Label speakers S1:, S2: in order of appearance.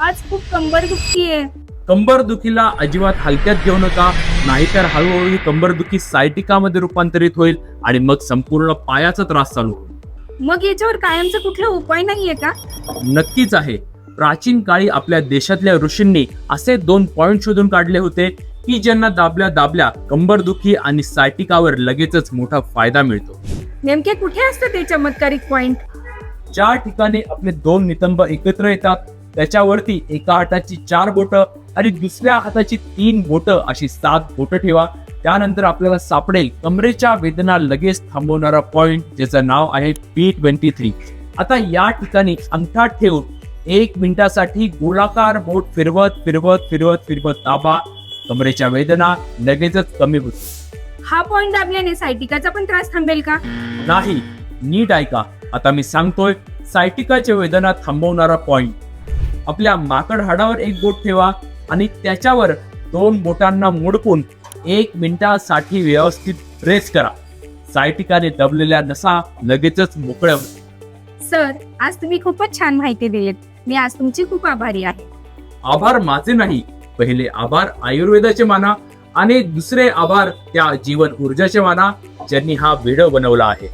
S1: आज खूप कंबर दुखतीये
S2: कंबर दुखीला अजिबात हलक्यात घेऊ नका. नाहीतर हळूहळू ही कंबर दुखी सायटिकामध्ये रूपांतरित होईल आणि मग संपूर्ण पायाचा त्रास चालू होईल.
S1: मग याच्यावर कायमचा कुठला उपाय नाहीये का?
S2: नक्कीच आहे. प्राचीन काळी आपल्या देशातल्या ऋषींनी असे दोन पॉइंट शोधून काढले होते की ज्यांना दाबल्या दाबल्या कंबरदुखी आणि सायटिकावर लगेचच मोठा फायदा मिळतो.
S1: नेमके कुठे असतं ते चमत्कारिक पॉइंट
S2: ज्या ठिकाणी आपले दोन नितंब एकत्र येतात त्याच्यावरती एका हाताची चार बोटं आणि दुसऱ्या हाताची तीन बोटं अशी सात बोटं ठेवा. त्यानंतर आपल्याला सापडेल कमरेच्या वेदना लगेच थांबवणारा पॉइंट ज्याचं नाव आहे पी ट्वेंटी थ्री आता या ठिकाणी अंगठा ठेवून एक मिनिटासाठी गोलाकार बोट फिरवत फिरवत फिरवत फिरवत दाबा. कमरेच्या वेदना लगेचच कमी होतील.
S1: हा पॉइंट दाबल्याने सायटिकाचा पण त्रास थांबेल का?
S2: नाही नीट ऐका. आता मी सांगतोय सायटिकाच्या वेदना थांबवणारा पॉइंट आपल्या माकड हाडावर एक बोट ठेवा आणि त्याच्यावर दोन बोटांना मोडकून एक मिनिटासाठी व्यवस्थित प्रेस करा. सायटिकाने दबलेल्या नसा लगेचच मोकळ्या.
S1: सर आज तुम्ही खूपच छान माहिती दिलीत. मी आज तुमची खूप आभारी आहे.
S2: आभार माझे नाही पहिले आभार आयुर्वेदाचे माना आणि दुसरे आभार त्या जीवन ऊर्जाचे माना ज्यांनी हा व्हिडिओ बनवला आहे.